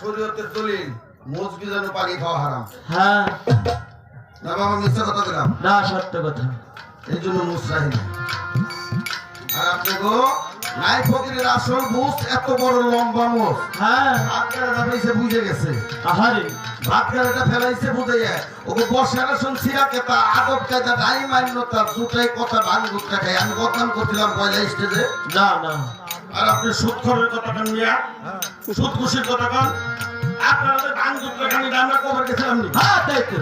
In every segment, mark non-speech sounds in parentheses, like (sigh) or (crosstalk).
শরীয়তের দলিল মুজ বিজানু পানি খাওয়া হারাম। হ্যাঁ। না বাবা মিথ্যা কথা দিলাম। না সত্য কথা। এই জন্য মুসরাহি না আর আপনি গো নাই ফকিরের আসল মুস এত বড় লম্বা মুস। হ্যাঁ। ভাত ফেলাইছে বুঝে গেছে। আহারে। ভাত গাড়াটা ফেলাইছে বুঝে যায়। ওকে বসার আসন সিরা কেতা আদব কায়দা নাই মান্যতা দুটাই কথা ভাঙ গুটটা খাই আমি বদনাম করছিলাম পয়লা স্টেজে। না না। আর আপনি সুৎখরের কথা কান নিয়া সুদ খুশির কথা কান। আপনারা তো ভাঙ গুটটা খানি আমরা কবার গেছিলাম নি। হ্যাঁ তাই তো।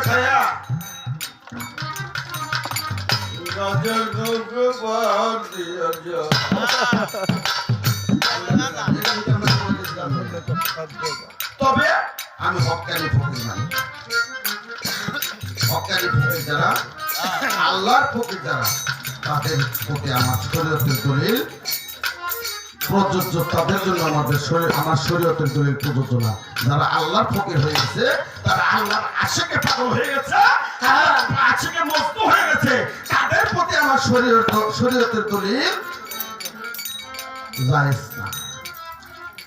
খায়া দিয়া যা। তবে আমি হকানি ফকির ফকির যারা? আল্লাহর ফকির যারা, তাদের প্রতি আমার শরীয়তের দলিল, প্রযোজ্য তাদের জন্য আমাদের শরীর আমার শরীয়তের দলিল প্রযোজ্য না। যারা আল্লাহর ফকির হয়ে গেছে, তারা আল্লাহর আশেকে পাগল হয়ে গেছে আশেকে মস্ত হয়ে গেছে। তাদের প্রতি আমার শরীয়ত শরীয়তের দলিল জায়েজ না।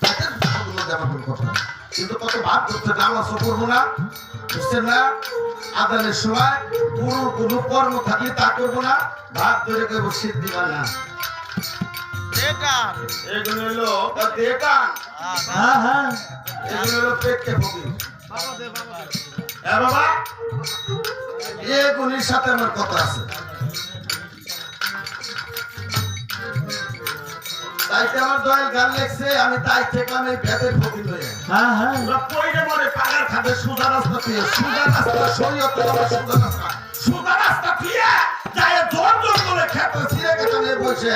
তাদের কথা। কিন্তু কত করছে নামাজ পড়ব না? বুঝছেন না? আদানের সময় পুরো কোনো কর্ম থাকলে তা করব না। ভাত ধরে কেবল শীত দিবা না। এগুলো হলো হ্যাঁ হ্যাঁ। এগুলো হলো পেটকে ফকির। হ্যাঁ বাবা। এগুলির সাথে আমার কথা আছে। তাইতে আমার দয়াল গান লেখছে আমি তাই থেকে আমি ভেদের ফকির হয়ে হ্যাঁ হ্যাঁ। পয়রে মরে পাগার খাবে সুদা রাস্তা দিয়ে সুদা রাস্তা শরীয়তে আমার সুদা রাস্তা। সুদা রাস্তা দিয়ে যায় জোর জোর করে খেতে ছিঁড়ে খেতে নিয়ে বসে।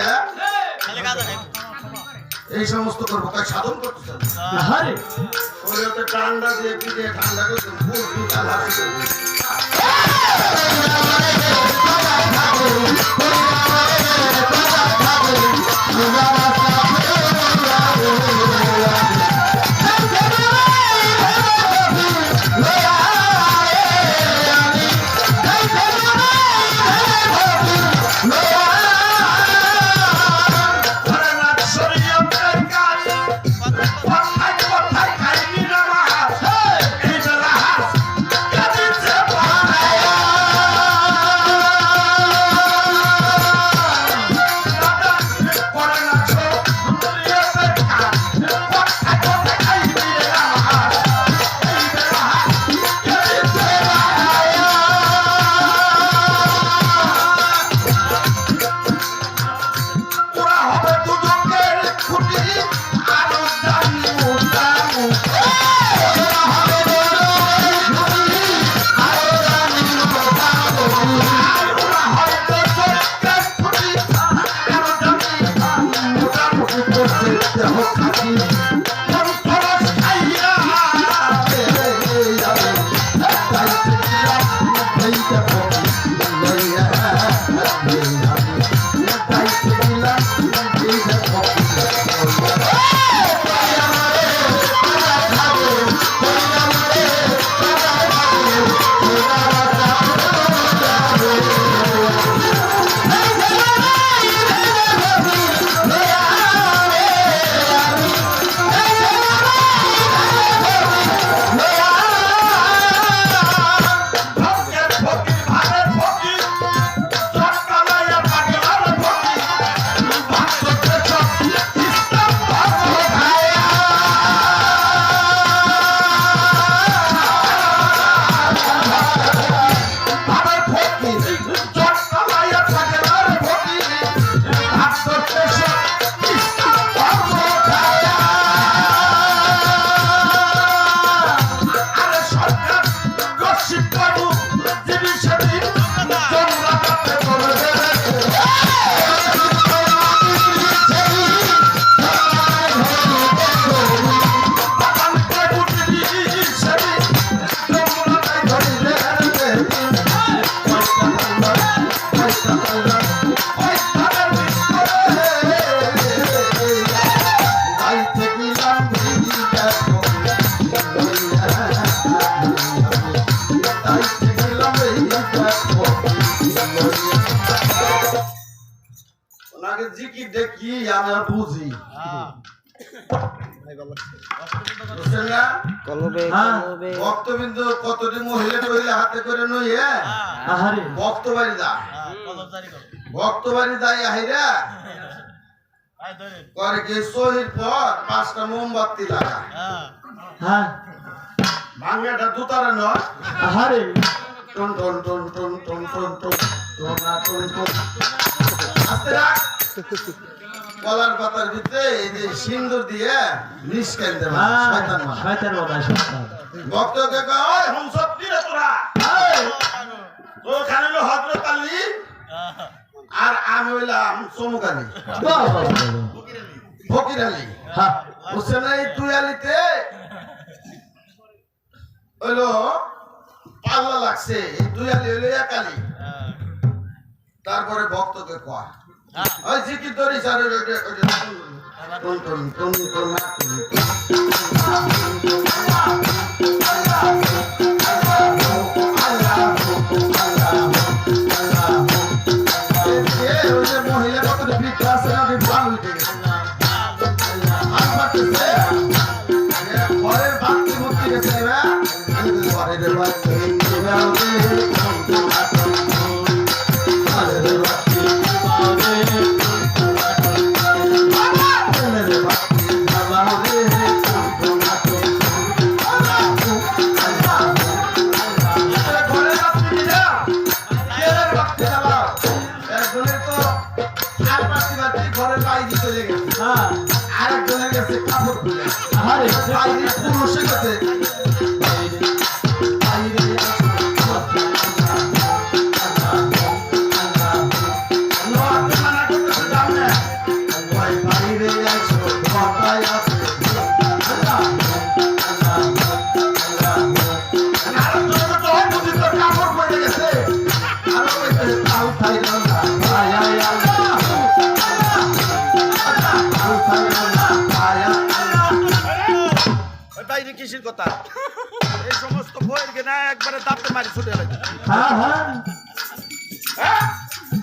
এই সমস্ত করব তাই সাধন করতে শরীয়তে ঠান্ডা দিয়ে কি দিয়ে ঠান্ডা করতে আল্লাহ শিখে ধরে এটা কি আমি আর বুঝি বুঝছেন না কলবে হ্যাঁ। কলবে ভক্তবিন্দু কতটি মহিলা টহিলা হাতে করে নইয়ে ভক্ত বাড়ি দা ভক্ত বাড়ি দাই আহিরা করে কি সহির পর পাঁচটা মোমবাতি লাগা হ্যাঁ ভাঙ্গাটা দুতারা নয় আহারে টন টন টন টন টন টন টন টোনা টন টন আস্তে রাখ কলার পাতার ভিতরে এই যে সিন্দুর দিয়ে নিষ্কান দেবে হ্যাঁ শয়তান শয়তান শয়তান। ভক্তকে কয় তোরা? এই, তো হজরত আলী আর আমি হইলাম চমুক আলী। ফকির আলী। হ্যাঁ। বুঝছেন না এই দুই আলীতে হইল পাল্লা লাগছে এই দুই আলী হইল এক আলী। তারপরে ভক্তকে কয় ওই জিকির ধরি স্যার টুন টুন টুন টুন না টুন টুন।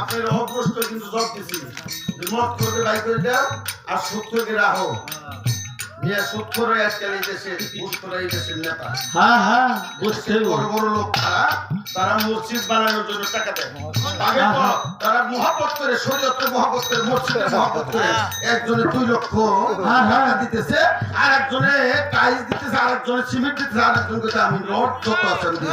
আপনার অপ্রশ্ন কিন্তু জব দিছি। মত করতে বাই করে দাও আর সত্যকে রাখো। নিয়ে সত্যরাই আজকাল এই দেশের পুষ্টরা এই দেশের নেতা। হ্যাঁ হ্যাঁ বুঝতে বড় বড় লোক তারা তারা মসজিদ বানানোর জন্য টাকা দেয়। আগে তারা মহাপত করে শরীয়তের মহাপত করে মসজিদের মহাপত করে একজনে দুই লক্ষ হ্যাঁ, হ্যাঁ। টাকা দিতেছে আর একজনে টাইলস দিতেছে আর একজনে সিমেন্ট দিতেছে আর একজন কইছে আমি রড যত আছেন দিই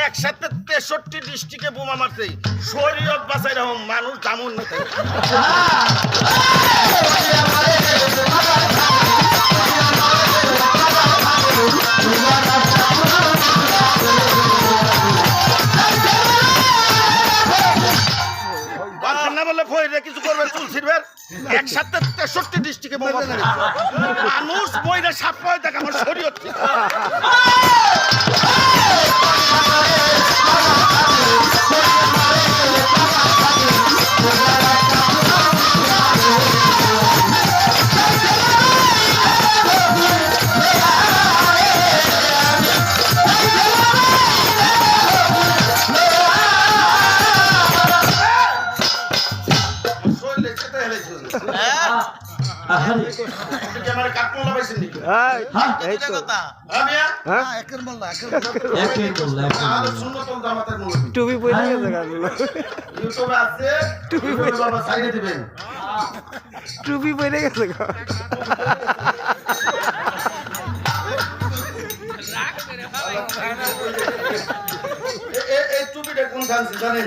একসাথে তেষট্টি ডিস্ট্রিক্টে বোমা মারছে। শরীয়ত বাঁচাই রকম মানুষ দামুন নেই টুপি পরে গেছে গা ইউটিউবে আছে ইউটিউবে বাবা সাইডে দিবেন। টুপি পরে গেছে গা। এ- এ- এই টুপিটা কোন জানেন?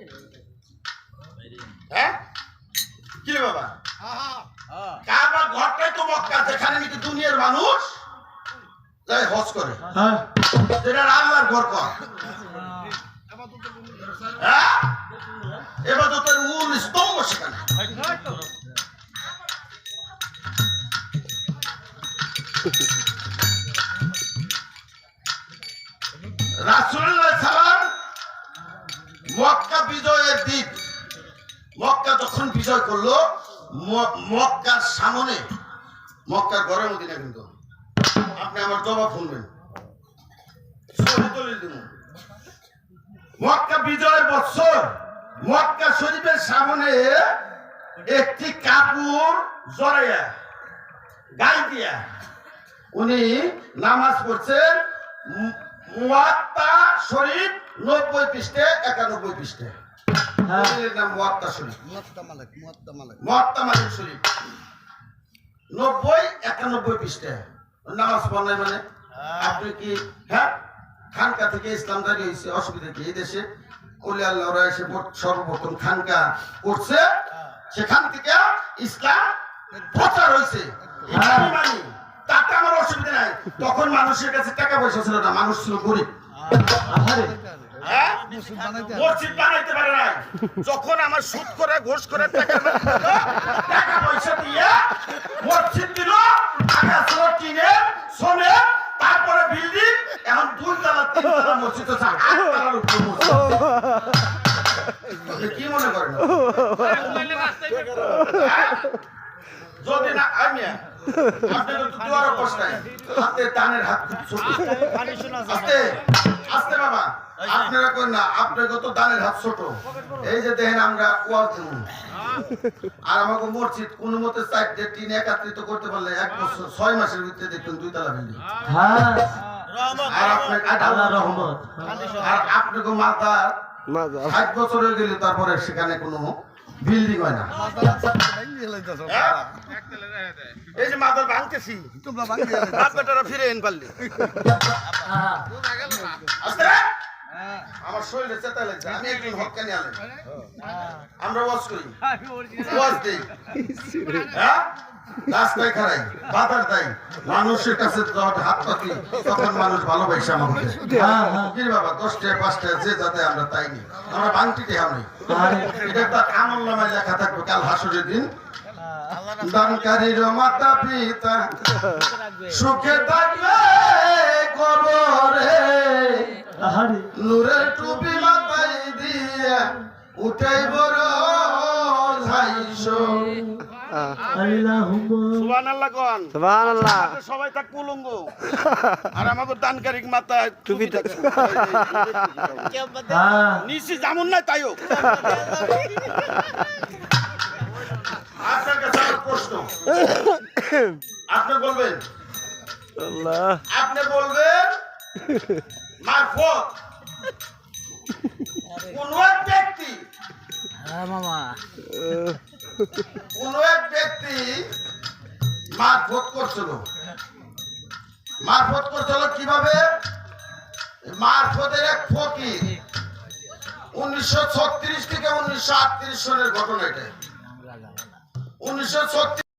হ্যাঁ? কি রে বাবা? কাবা ঘরটাই তো মক্কা যেখানে নাকি দুনিয়ার মানুষ? যাই হজ করে। হ্যাঁ। আল্লাহর ঘর কর। হ্যাঁ? এবাদতের মূল স্তম্ভ সেখানে। রাসূলুল্লাহ বিজয় করল মক্কার সামনে। মক্কার ঘরের মদিনা কিন্তু। আপনি আমার জবাব শুনবেন। মক্কা বিজয়ের বছর মক্কা শরীফের সামনে একটি কাপড় জড়াইয়া, গাই দিয়া উনি নামাজ পড়ছেন শরীফ নব্বই পৃষ্ঠে একানব্বই পৃষ্ঠে। হ্যাঁ নাম মুয়াত্তা শরীফ। মুয়াত্তা মালিক শরীফ। নব্বই একানব্বই পৃষ্ঠে। নামাজ পড়াই মানে? আপনি কি হ্যাঁ? খানকা থেকে ইসলাম দাঁড়িয়ে হয়েছে অসুবিধা কি? এই দেশে ওলি আল্লাহরা এসে সর্বপ্রথম খানকা করছে। সেখান থেকে ইসলাম প্রচার হয়েছে। মানি। তাতে আমার অসুবিধা নাই। তখন মানুষের কাছে টাকা পয়সা ছিল না মানুষ ছিল গরিব। হ্যাঁ? মসজিদ বানাইতে পারে নাই। যখন আমার সুদ করে ঘোষ করে টাকা টাকা পয়সা দিয়ে মসজিদ দিল আগে ছিল টিনে সোনে তারপরে বিল্ডিং এখন দুই তলা তিন তলা মসজিদ হচ্ছে তলার উপর মসজিদ। কি মনে করেন? যদি না আমি আপনি তো দুয়ার অবস্থায় হাতে টানের হাত খুব ছোট। আস্তে আস্তে বাবা আপনারা কই না আপনাকে তো দানের হাত ছোট। এই যে দেখেন আমরা ওয়াজ আর আমাকে মসজিদ কোনো মতে চারটে টিন একাত্রিত করতে পারলে এক বছর ছয় মাসের ভিতরে দেখবেন দুই তলা বিল্ডিং হ্যাঁ আর আল্লাহ রহমত। আর আপনাকে মাথা ষাট বছর হয়ে গেলে তারপরে সেখানে কোনো বিল্ডিং হয় না? এই যে মাদার ভাঙতেছি। মাথাটা ফিরে এন পারলি। আমার শরীরে চেতা লাগছে আমি হকানি আলেন আমরা ওয়াজ করি। ওয়াজ দেই। (laughs) হ্যাঁ? রাস্তায় খারাই বাজার দেয়। মানুষের কাছে হাত পাতি তখন মানুষ ভালোবাসে আমাকে। হ্যাঁ হ্যাঁ। কি বাবা দশটায় পাঁচটায় যে যাতে আমরা তাই নি আমরা বাংটি দেওয়া নেই। এটা একটা আমল নামায় লেখা থাকবে কাল হাসুরের দিন। দানকারীর মাতা পিতা সুখে থাকবে কবরে আহারে নূরের টুপি মাথায় দিয়ে উঠাই বড় ঝাইশো আল্লাহুম্মা সুবহানাল্লাহ কোন। সুবহানাল্লাহ। আমাদের সবাই থাক কুলঙ্গ। আর আমাদের দানকারীর মাথায় টুপি থাকে। হ্যাঁ। নিচে যেমন নাই তাইও আপনার কাছে আমার প্রশ্ন। আপনি বলবেন। আপনি বলবেন মারফত কোন এক ব্যক্তি কোন এক ব্যক্তি মারফত করছিল। মারফত করছিল কীভাবে? মারফতের এক ফকির উনিশশো ছত্রিশ থেকে উনিশশো আটত্রিশ সনের ঘটনা এটা। উনিশশো ছত্রিশ